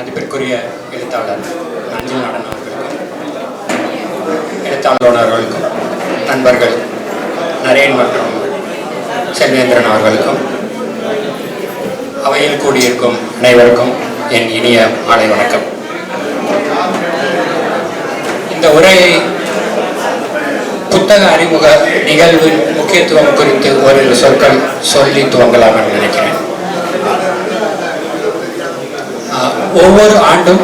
மதிப்பிற்குரிய எழுத்தாளர் அஞ்சல் நடன அவர்களுக்கும் எழுத்தாளர் அவர்களுக்கும் நண்பர்கள் நரேன் மற்றும் செல்வேந்திரன் அவர்களுக்கும் அவையில் கூடியிருக்கும் அனைவருக்கும் என் இனிய மாலை வணக்கம். இந்த உரையை புத்தக அறிமுக நிகழ்வின் முக்கியத்துவம் குறித்து ஓரிரு சொற்கள் சொல்லி துவங்கலாம் என்று நினைக்கிறேன். ஒவ்வொரு ஆண்டும்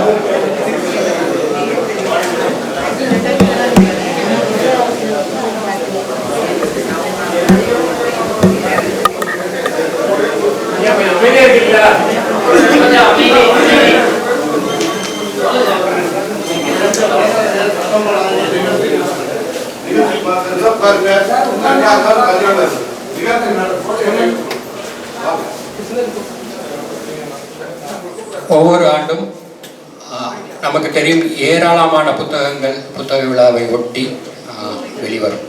ஒவ்வொரு ஆண்டும் நமக்கு தெரியும் ஏராளமான புத்தகங்கள் புத்தக விழாவை ஒட்டி வெளிவரும்.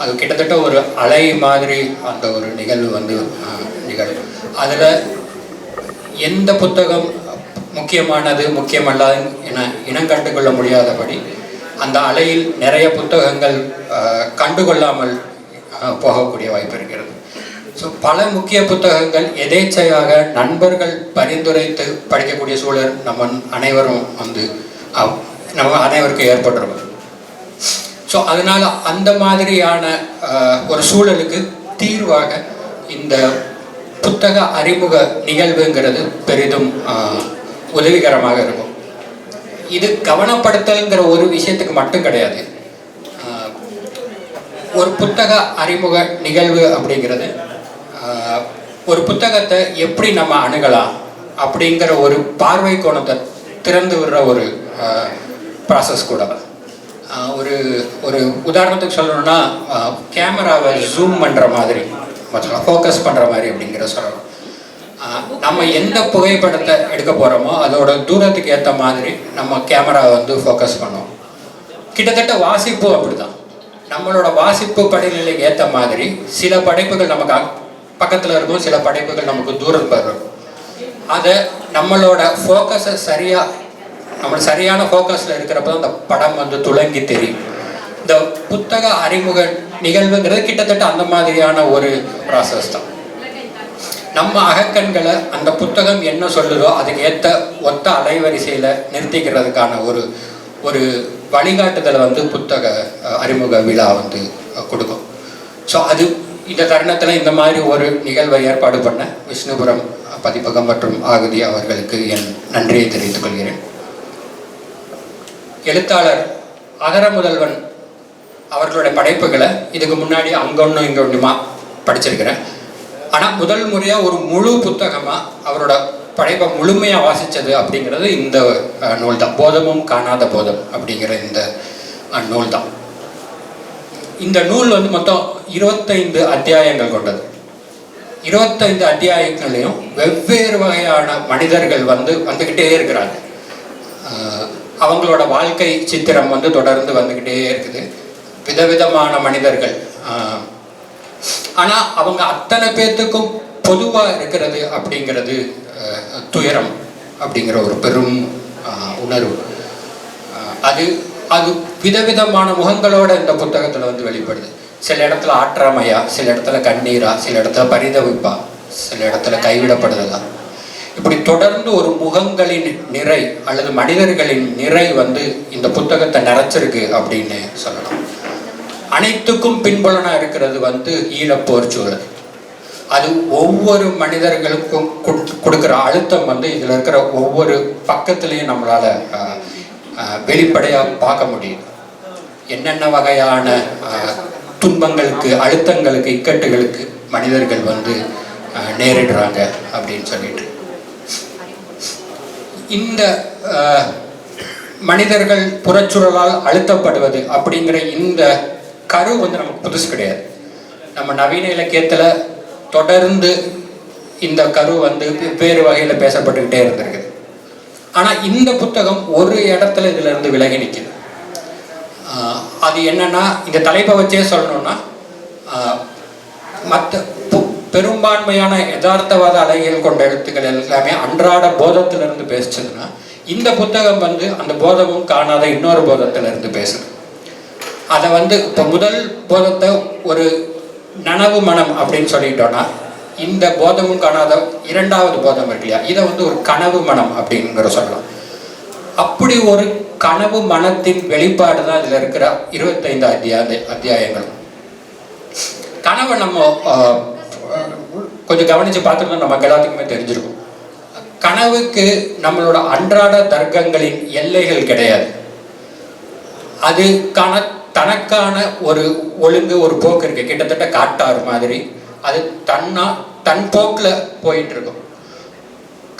அது கிட்டத்தட்ட ஒரு அலை மாதிரி அந்த ஒரு நிகழ்வு வந்து நிகழ்வு நிகழும். அதில் எந்த புத்தகம் முக்கியமானது முக்கியமல்லாது என இனம் கண்டுகொள்ள முடியாதபடி அந்த அலையில் நிறைய புத்தகங்கள் கண்டுகொள்ளாமல் போகக்கூடிய வாய்ப்பு இருக்கிறது. ஸோ பல முக்கிய புத்தகங்கள் எதேச்சையாக நண்பர்கள் பரிந்துரைத்து படிக்கக்கூடிய சூழல் நம்ம அனைவரும் வந்து நம்ம அனைவருக்கும் ஏற்பட்டிருக்கும். ஸோ அதனால் அந்த மாதிரியான ஒரு சூழலுக்கு தீர்வாக இந்த புத்தக அறிமுக நிகழ்வுங்கிறது பெரிதும் உதவிகரமாக இருக்கும். இது கவனப்படுத்தல்ங்கிற ஒரு விஷயத்துக்கு மட்டும் கிடையாது. ஒரு புத்தக அறிமுக நிகழ்வு அப்படிங்கிறது ஒரு புத்தகத்தை எப்படி நம்ம அணுகலாம் அப்படிங்கிற ஒரு பார்வை கோணத்தை திறந்து விடுற ஒரு ப்ராசஸ் கூட. ஒரு ஒரு உதாரணத்துக்கு சொல்லணும்னா கேமராவை ஜூம் பண்ணுற மாதிரி மொத்தம் ஃபோக்கஸ் பண்ணுற மாதிரி அப்படிங்கிற சொல்லணும். நம்ம எந்த புகைப்படத்தை எடுக்க போகிறோமோ அதோட தூரத்துக்கு ஏற்ற மாதிரி நம்ம கேமராவை வந்து ஃபோக்கஸ் பண்ணுவோம் கிட்டத்தட்ட வாசிப்பு அப்படிதான் நம்மளோட வாசிப்பு படிநிலைக்கு ஏற்ற மாதிரி சில படைப்புகள் நமக்கு பக்கத்தில் இருக்கும் சில படைப்புகள் நமக்கு தூரம் வரும் அதை நம்மளோட ஃபோக்கஸை சரியாக நம்ம சரியான ஃபோக்கஸில் இருக்கிறப்ப தான் அந்த படம் வந்து துளங்கி தெரியும். இந்த புத்தக அறிமுக நிகழ்வுங்கிறது கிட்டத்தட்ட அந்த மாதிரியான ஒரு ப்ராசஸ் தான். நம்ம அகக்கண்களை அந்த புத்தகம் என்ன சொல்லுதோ அதுக்கு ஏற்ற ஒத்த அலைவரிசையில் நிறுத்திக்கிறதுக்கான ஒரு ஒரு வழிகாட்டுதலை வந்து புத்தக அறிமுக விழா வந்து கொடுக்கும். ஸோ அது இந்த தருணத்தில் இந்த மாதிரி ஒரு நிகழ்வை ஏற்பாடு பண்ண விஷ்ணுபுரம் பதிப்பகம் மற்றும் ஆகுதி அவர்களுக்கு என் நன்றியை தெரிவித்துக் கொள்கிறேன். எழுத்தாளர் அகர முதல்வன் அவர்களுடைய படைப்புகளை இதுக்கு முன்னாடி அங்கொன்னும் இங்கே ஒன்றுமா படிச்சிருக்கிறேன் ஆனால் முதல் முறையாக ஒரு முழு புத்தகமாக அவரோட படைப்பை முழுமையாக வாசித்தது அப்படிங்கிறது இந்த நூல் தான் போதமும் காணாத போதம் அப்படிங்கிற இந்த நூல் தான் இந்த நூல் வந்து மொத்தம் இருபத்தைந்து அத்தியாயங்கள் கொண்டது. இருபத்தைந்து அத்தியாயங்களையும் வெவ்வேறு வகையான மனிதர்கள் வந்து வந்துக்கிட்டே இருக்கிறாங்க. அவங்களோட வாழ்க்கை சித்திரம் வந்து தொடர்ந்து வந்துக்கிட்டே இருக்குது. விதவிதமான மனிதர்கள். ஆனால் அவங்க அத்தனை பேர்த்துக்கும் பொதுவாக இருக்கிறது அப்படிங்கிறது துயரம் அப்படிங்கிற ஒரு பெரும் உணர்வு. அது அது விதவிதமான முகங்களோட இந்த புத்தகத்துல வந்து வெளிப்படுது. சில இடத்துல ஆற்றாமையா சில இடத்துல கண்ணீரா சில இடத்துல பரிதவிப்பா சில இடத்துல கைவிடப்படுதலா. இப்படி தொடர்ந்து ஒரு முகங்களின் நிறை அல்லது மனிதர்களின் நிறை வந்து இந்த புத்தகத்தை நிறைச்சிருக்கு அப்படின்னு சொல்லலாம். அனைத்துக்கும் பின்புலனா இருக்கிறது வந்து ஈழப்போர் சூழல். அது ஒவ்வொரு மனிதர்களுக்கும் கொடுக்குற அழுத்தம் வந்து இதில் இருக்கிற ஒவ்வொரு பக்கத்துலேயும் நம்மளால வெளிப்படையாக பார்க்க முடியுது. என்னென்ன வகையான துன்பங்களுக்கு அழுத்தங்களுக்கு இக்கட்டுகளுக்கு மனிதர்கள் வந்து நேரிடுறாங்க அப்படின்னு சொல்லிட்டு. இந்த மனிதர்கள் புறச்சூழலால் அழுத்தப்படுவது அப்படிங்கிற இந்த கரு வந்து நமக்கு புதுசு கிடையாது. நம்ம நவீன இலக்கியத்தில் தொடர்ந்து இந்த கரு வந்து வேறு வகையில் பேசப்பட்டுக்கிட்டே இருந்திருக்குது. ஆனால் இந்த புத்தகம் ஒரு இடத்துல இதில் இருந்து விலகி நிற்கிது அது என்னன்னா இந்த தலைப்பை வச்சே சொல்லணும்னா மற்ற பெரும்பான்மையான யதார்த்தவாத அலைகள் கொண்ட எழுத்துக்கள் எல்லாமே அன்றாட போதத்திலிருந்து பேசிச்சதுன்னா இந்த புத்தகம் வந்து அந்த போதமும் காணாத இன்னொரு போதத்திலிருந்து பேசுது. அதை வந்து இப்போ முதல் போதத்தை ஒரு நனவு மனம் அப்படின்னு சொல்லிட்டோம்னா இந்த போதமும் காணாத இரண்டாவது போதம் இருக்கு இல்லையா? இதை வந்து ஒரு கனவு மனம் அப்படிங்கிற சொல்லலாம். அப்படி ஒரு கனவு மனத்தின் வெளிப்பாடு தான் இதில் இருக்கிற இருபத்தைந்து அத்தியாய அத்தியாயங்கள். கனவை நம்ம கொஞ்சம் கவனித்து பார்த்துருந்தா நமக்கு எல்லாத்துக்குமே தெரிஞ்சிருக்கும். கனவுக்கு நம்மளோட அன்றாட தர்க்கங்களின் எல்லைகள் கிடையாது. அதுக்கான தனக்கான ஒரு ஒழுங்கு ஒரு போக்கு இருக்கு. கிட்டத்தட்ட காட்டாறு மாதிரி. அது தன்னா தன் போக்கில் போயிட்டு இருக்கும்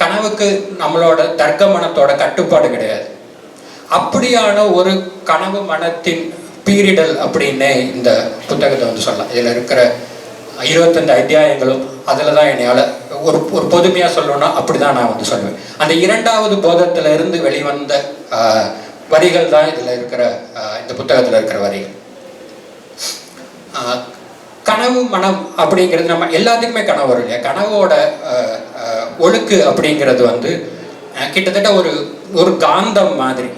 கனவுக்கு நம்மளோட தர்க்க மனத்தோட கட்டுப்பாடு கிடையாது. அப்படியான ஒரு கனவு மனத்தின் பீரிடல் அப்படின்னே இந்த புத்தகத்தை வந்து சொல்லலாம். இதில் இருக்கிற இருபத்தஞ்சு அத்தியாயங்களும் அதில் தான் என்னையால் ஒரு ஒரு பொதுமையாக சொல்லணும்னா அப்படி தான் நான் வந்து சொல்லுவேன். அந்த இரண்டாவது போதத்தில் இருந்து வெளிவந்த வரிகள் தான் இதில் இருக்கிற இந்த புத்தகத்தில் இருக்கிற வரிகள். கனவு மனம் அப்படிங்கிறது நம்ம எல்லாத்துக்குமே கனவு வரும் இல்லையா? கனவோட ஒழுக்கு அப்படிங்கிறது வந்து கிட்டத்தட்ட ஒரு ஒரு காந்தம் மாதிரி.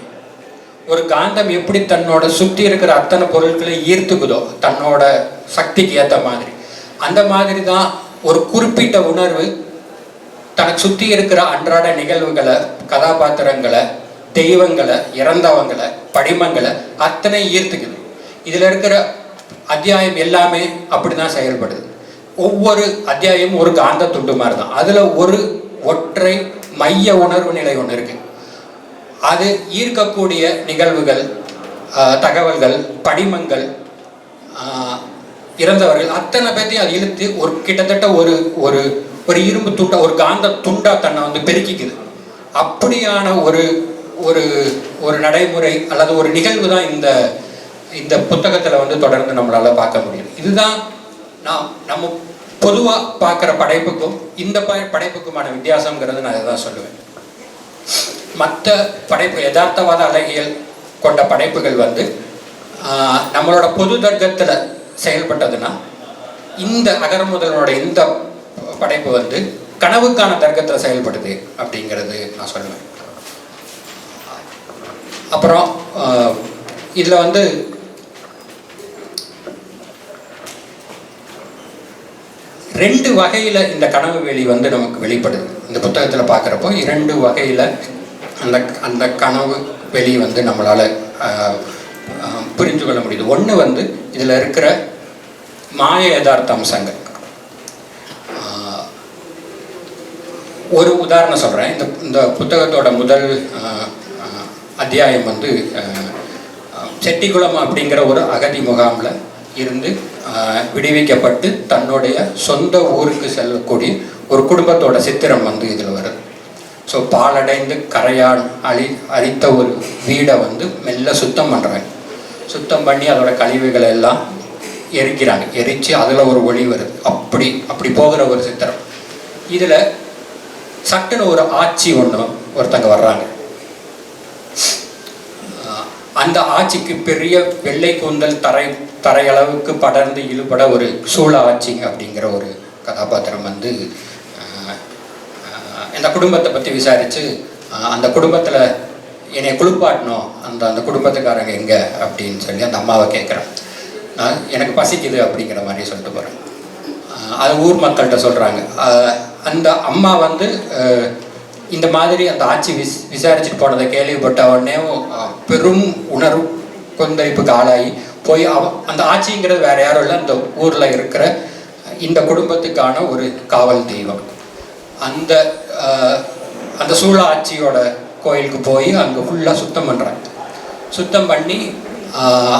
ஒரு காந்தம் எப்படி தன்னோட சுற்றி இருக்கிற அத்தனை பொருட்களை ஈர்த்துக்குதோ தன்னோட சக்திக்கு ஏற்ற மாதிரி. அந்த மாதிரி தான் ஒரு குறிப்பிட்ட உணர்வு தனக்கு சுற்றி இருக்கிற அன்றாட நிகழ்வுகளை கதாபாத்திரங்களை தெய்வங்களை இறந்தவங்களை படிமங்களை அத்தனை ஈர்த்துக்குது. இதில் இருக்கிற அத்தியாயம் எல்லாமே அப்படி தான் செயல்படுது. ஒவ்வொரு அத்தியாயமும் ஒரு காந்த துண்டு மாதிரி தான் அதில் ஒரு ஒற்றை மைய உணர்வு நிலை ஒன்று இருக்கு. அது ஈர்க்கக்கூடிய நிகழ்வுகள் தகவல்கள் படிமங்கள் இறந்தவர்கள் அத்தனை பேர்த்தையும் அது இழுத்து ஒரு கிட்டத்தட்ட ஒரு ஒரு ஒரு இரும்பு துண்டா ஒரு காந்த துண்டா தன்னை வந்து பெருக்கிக்குது. அப்படியான ஒரு ஒரு ஒரு நடைமுறை அல்லது ஒரு நிகழ்வு தான் இந்த இந்த புத்தகத்தில் வந்து தொடர்ந்து நம்மளால் பார்க்க முடியும். இதுதான் நான் நம்ம பொதுவாக பார்க்குற படைப்புக்கும் இந்த ப படைப்புக்குமான வித்தியாசங்கிறது நான் இதை தான் சொல்லுவேன். மற்ற படைப்பு யதார்த்தவாத அழகியல் கொண்ட படைப்புகள் வந்து நம்மளோட பொது தர்க்கத்தில் செயல்பட்டதுன்னா இந்த அகரமுதலனோட இந்த படைப்பு வந்து கனவுக்கான தர்க்கத்தில் செயல்படுது அப்படிங்கிறது நான் சொல்லுவேன். அப்புறம் இதில் வந்து ரெண்டு வகையில் இந்த கனவு வெளி வந்து நமக்கு வெளிப்படுது. இந்த புத்தகத்தில் பார்க்குறப்போ இரண்டு வகையில் அந்த அந்த கனவு வெளி வந்து நம்மளால் புரிஞ்சு கொள்ள முடியுது. ஒன்று வந்து இதில் இருக்கிற மாய யதார்த்த அம்சங்கள். ஒரு உதாரணம் சொல்கிறேன் இந்த இந்த புத்தகத்தோட முதல் அத்தியாயம் வந்து செட்டிக்குளம் அப்படிங்கிற ஒரு அகதி முகாமில் இருந்து விடுவிக்கப்பட்டு தன்னுடைய சொந்த ஊருக்கு செல்லக்கூடிய ஒரு குடும்பத்தோட சித்திரம் வந்து இதில் வருது. ஸோ பாலடைந்து கரையான் அழி அரித்த ஒரு வீடை வந்து மெல்ல சுத்தம் பண்ணுறாங்க சுத்தம் பண்ணி அதோட கழிவுகளை எல்லாம் எரிக்கிறாங்க. எரித்து அதில் ஒரு ஒளி வருது. அப்படி அப்படி போகிற ஒரு சித்திரம். இதில் சட்டுன்னு ஒரு ஆட்சி ஒன்று ஒருத்தங்க வர்றாங்க. அந்த ஆட்சிக்கு பெரிய வெள்ளை கூந்தல் தரை தரையளவுக்கு படர்ந்து இழுபட ஒரு சூழ ஆட்சி அப்படிங்கிற ஒரு கதாபாத்திரம் வந்து இந்த குடும்பத்தை பற்றி விசாரித்து அந்த குடும்பத்தில் என்னை குளிப்பாட்டணும் அந்த அந்த குடும்பத்துக்காரங்க எங்கே அப்படின்னு சொல்லி அந்த அம்மாவை கேட்குறேன் நான் எனக்கு பசிக்குது அப்படிங்கிற மாதிரி சொல்லிட்டு போகிறேன் அது ஊர் மக்கள்கிட்ட சொல்கிறாங்க அந்த அம்மா வந்து இந்த மாதிரி அந்த ஆட்சி விஸ் விசாரிச்சுட்டு போனதை கேள்விப்பட்ட உடனே பெரும் உணர்வு கொந்தளிப்புக்கு ஆளாகி போய் அவ அந்த ஆட்சிங்கிறது வேற யாரும் இல்லை. அந்த ஊரில் இருக்கிற இந்த குடும்பத்துக்கான ஒரு காவல் தெய்வம். அந்த அந்த சூழ ஆட்சியோட கோயிலுக்கு போய் அங்கே ஃபுல்லாக சுத்தம் பண்ணுறாங்க சுத்தம் பண்ணி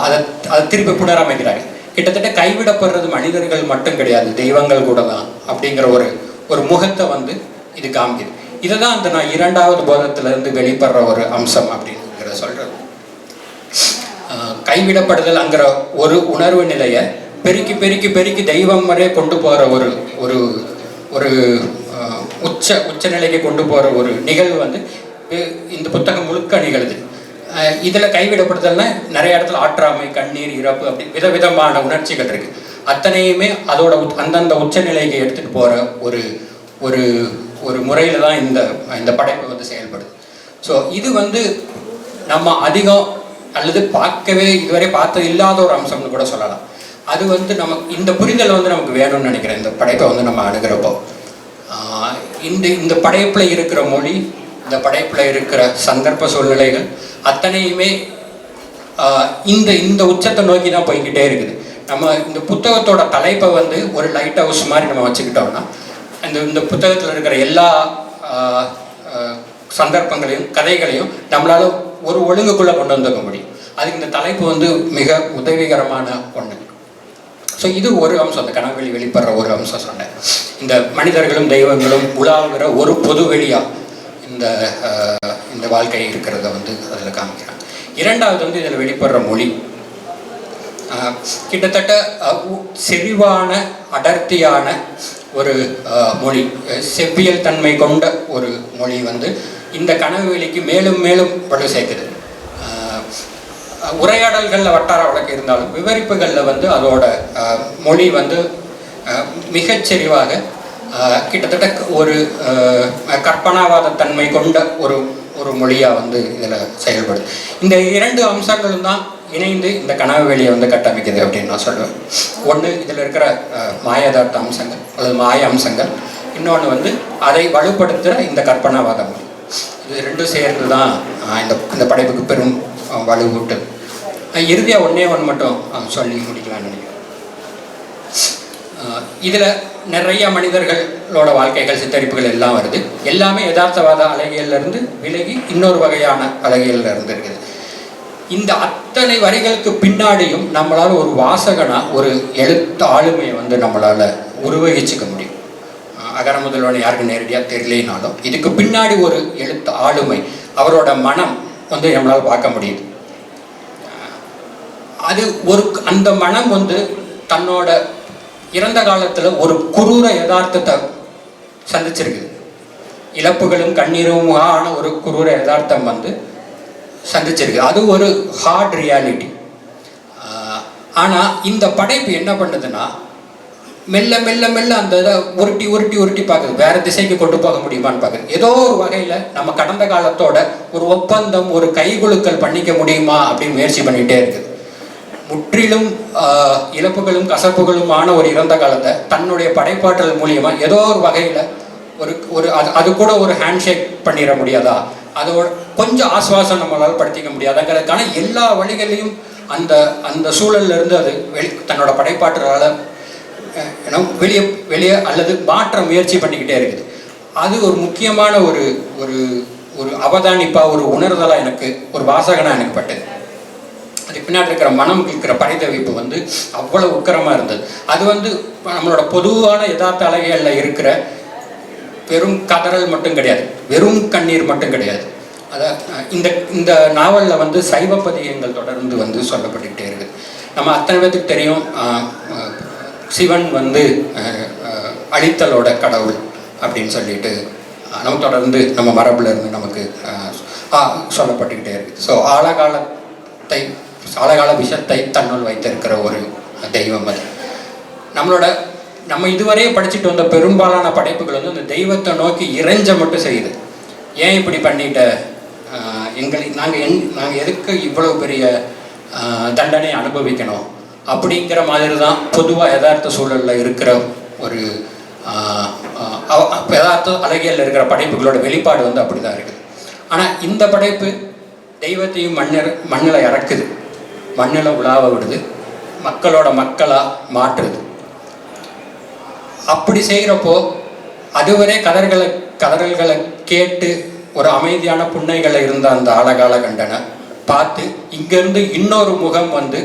அதை அதை திருப்பி புனரமைக்கிறாங்க. கிட்டத்தட்ட கைவிடப்படுறது மனிதர்கள் மட்டும் கிடையாது. தெய்வங்கள் கூட தான் அப்படிங்கிற ஒரு ஒரு முகத்தை வந்து இது காமிக்குது. இதை தான் அந்த நான் இரண்டாவது போதத்திலேருந்து வெளிப்படுற ஒரு அம்சம் அப்படிங்கிற சொல்கிறது கைவிடப்படுதல்ங்கிற ஒரு உணர்வு நிலையை பெருக்கி பெருக்கி பெருக்கி தெய்வம் வரை கொண்டு போகிற ஒரு ஒரு ஒரு உச்ச உச்ச நிலைக்கு கொண்டு போகிற ஒரு நிகழ்வு வந்து இந்த புத்தகம் முழுக்க நிகழுது. இதில் கைவிடப்படுதல்னா நிறைய இடத்துல ஆற்றாமை கண்ணீர் இறப்பு அப்படி விதவிதமான உணர்ச்சிகள் இருக்குது அத்தனையுமே அதோட அந்தந்த உச்சநிலைக்கு எடுத்துகிட்டு போகிற ஒரு ஒரு ஒரு முறையில் தான் இந்த இந்த படைப்பு வந்து செயல்படுது. ஸோ இது வந்து நம்ம அதிகம் அல்லது பார்க்கவே இதுவரை பார்த்தது இல்லாத ஒரு அம்சம்னு கூட சொல்லலாம். அது வந்து நமக்கு இந்த புரிதல் வந்து நமக்கு வேணும்னு நினைக்கிறேன். இந்த படைப்பை வந்து நம்ம அணுகிறப்போ. இந்த இந்த படைப்பில் இருக்கிற மொழி இந்த படைப்பில் இருக்கிற சந்தர்ப்ப சூழ்நிலைகள் அத்தனையுமே இந்த இந்த உச்சத்தை நோக்கி தான் போய்கிட்டே இருக்குது. நம்ம இந்த புத்தகத்தோட தலைப்பை வந்து ஒரு லைட் ஹவுஸ் மாதிரி நம்ம வச்சுக்கிட்டோம்னா இந்த இந்த புத்தகத்தில் இருக்கிற எல்லா சந்தர்ப்பங்களையும் கதைகளையும் நம்மளால ஒரு ஒழுங்குக்குள்ளே கொண்டு வந்துக்க முடியும். அதுக்கு இந்த தலைப்பு வந்து மிக உதவிகரமான ஒன்று ஸோ இது ஒரு அம்சம். அந்த கனவெளி வெளிப்படுற ஒரு அம்சம் சொன்னேன். இந்த மனிதர்களும் தெய்வங்களும் உலாவுகிற ஒரு பொது வெளியாக இந்த இந்த வாழ்க்கை இருக்கிறத வந்து அதில் காமிக்கிறாங்க. இரண்டாவது வந்து இதில் வெளிப்படுற மொழி. கிட்டத்தட்ட உ- செறிவான அடர்த்தியான ஒரு மொழி. செவ்வியல் தன்மை கொண்ட ஒரு மொழி வந்து இந்த கனவு வெளிக்கு மேலும் மேலும் வலு சேர்க்குது உரையாடல்களில் வட்டார வழக்கு இருந்தாலும் விவரிப்புகளில் வந்து அதோட மொழி வந்து மிகச்செறிவாக கிட்டத்தட்ட ஒரு கற்பனாவாத தன்மை கொண்ட ஒரு ஒரு மொழியாக வந்து இதில் செயல்படுது. இந்த இரண்டு அம்சங்களும் தான் இணைந்து இந்த கனவு வெளியை வந்து கட்டமைக்குது அப்படின்னு நான் சொல்லுவேன். ஒன்று இதில் இருக்கிற மாயதார்த்த அம்சங்கள் அல்லது மாய அம்சங்கள். இன்னொன்று வந்து அதை வலுப்படுத்துகிற இந்த கற்பனாவாத மொழி. இது ரெண்டும் சேர்ந்து தான் இந்த இந்த படைப்புக்கு பெரும் வலுவூட்டல் இறுதியாக ஒன்றே ஒன்று மட்டும் சொல்லி முடிக்கலாம்னு நினைக்கிறேன். இதில் நிறைய மனிதர்களோட வாழ்க்கைகள் சித்தரிப்புகள் எல்லாம் வருது. எல்லாமே யதார்த்தவாத அழகியல்ல இருந்து விலகி இன்னொரு வகையான அழகியலில் இருந்து இருக்குது. இந்த அத்தனை வரிகளுக்கு பின்னாடியும் நம்மளால் ஒரு வாசகனாக ஒரு எழுத்து ஆளுமையை வந்து நம்மளால் உருவகிச்சுக்க முடியும். அகர முதல்வன் யாருக்கு நேரடியாக தெரியலனாலும் இதுக்கு பின்னாடி ஒரு எழுத்து ஆளுமை அவரோட மனம் வந்து நம்மளால் பார்க்க முடியுது. அது ஒரு அந்த மனம் வந்து தன்னோட இறந்த காலத்தில் ஒரு குரூர யதார்த்தத்தை சந்திச்சிருக்கு இழப்புகளும் கண்ணீருமான ஒரு குரூர யதார்த்தம் வந்து சந்திச்சிருக்கு அது ஒரு ஹார்ட் ரியாலிட்டி ஆனால் இந்த படைப்பு என்ன பண்ணுதுன்னா மெல்ல மெல்ல மெல்ல அந்த இதை உருட்டி உருட்டி உருட்டி பார்க்குது. வேற திசைக்கு கொண்டு போக முடியுமான்னு பார்க்குது. ஏதோ ஒரு வகையில் நம்ம கடந்த காலத்தோட ஒரு ஒப்பந்தம் ஒரு கைகுலுக்கல் பண்ணிக்க முடியுமா அப்படின்னு முயற்சி பண்ணிகிட்டே இருக்குது. முற்றிலும் இழப்புகளும் கசப்புகளுமான ஒரு இறந்த காலத்தை தன்னுடைய படைப்பாற்றல் மூலியமாக ஏதோ ஒரு வகையில் ஒரு ஒரு அது அது கூட ஒரு ஹேண்ட்ஷேக் பண்ணிட முடியாதா? அதோட கொஞ்சம் ஆஸ்வாசம் நம்மளால் படுத்திக்க முடியாதாங்கிறதுக்கான எல்லா வழிகளையும் அந்த அந்த சூழல்ல இருந்து அது வெளி தன்னோட படைப்பாற்றலால் வெளியே வெளியே அல்லது மாற்ற முயற்சி பண்ணிக்கிட்டே இருக்குது. அது ஒரு முக்கியமான ஒரு ஒரு ஒரு அவதானிப்பாக ஒரு உணர்தலாக எனக்கு ஒரு வாசகனாக எனக்கு பட்டது. அதுக்கு பின்னாடி இருக்கிற மனம் இருக்கிற பரிதவிப்பு வந்து அவ்வளோ உக்கரமாக இருந்தது. அது வந்து நம்மளோட பொதுவான யதார்த்த அழகிகளில் இருக்கிற வெறும் கதறல் மட்டும் கிடையாது. வெறும் கண்ணீர் மட்டும் கிடையாது. அத இந்த இந்த நாவலில் வந்து சைவ பதியங்கள் தொடர்ந்து வந்து சொல்லப்பட்டுக்கிட்டே இருக்குது. நம்ம அத்தனை பேத்துக்கு தெரியும் சிவன் வந்து அழித்தலோட கடவுள் அப்படின்னு சொல்லிட்டு நம்ம தொடர்ந்து நம்ம மரபுல இருந்து நமக்கு ஆ- சொல்லப்பட்டுக்கிட்டே இருக்குது ஸோ ஆழகாலத்தை ஆழகால விஷத்தை தன்னுள் வைத்திருக்கிற ஒரு தெய்வம் அது. நம்மளோட நம்ம இதுவரையே படிச்சுட்டு வந்த பெரும்பாலான படைப்புகள் வந்து அந்த தெய்வத்தை நோக்கி இறைஞ்ச மட்டும் செய்யுது. ஏன் இப்படி பண்ணிட்ட? எங்களை நாங்கள் என் நாங்கள் எதுக்கு இவ்வளவு பெரிய தண்டனை அனுபவிக்கணும்? அப்படிங்கிற மாதிரி தான் பொதுவாக யதார்த்த சூழலில் இருக்கிற ஒரு யதார்த்த அழகியல் இருக்கிற படைப்புகளோட வெளிப்பாடு வந்து அப்படி தான் இருக்குது. ஆனால் இந்த படைப்பு தெய்வத்தையும் மண்ணிற மண்ணில் இறக்குது. மண்ணில் உலாவ விடுது. மக்களோட மக்களாக மாற்றுது. அப்படி செய்கிறப்போ அதுவரை கதர்களை கதறல்களை கேட்டு ஒரு அமைதியான புன்னைகளை இருந்த அந்த ஆழகால கண்டனை பார்த்து இங்கேருந்து இன்னொரு முகம் வந்து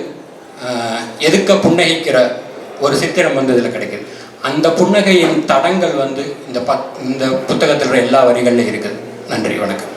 எதுக்க புன்னகைக்கிற ஒரு சித்திரம் வந்து இதில் கிடைக்குது. அந்த புன்னகையின் தடங்கள் வந்து இந்த பத் இந்த புத்தகத்தில் எல்லா வரிகளிலும் இருக்குது. நன்றி வணக்கம்.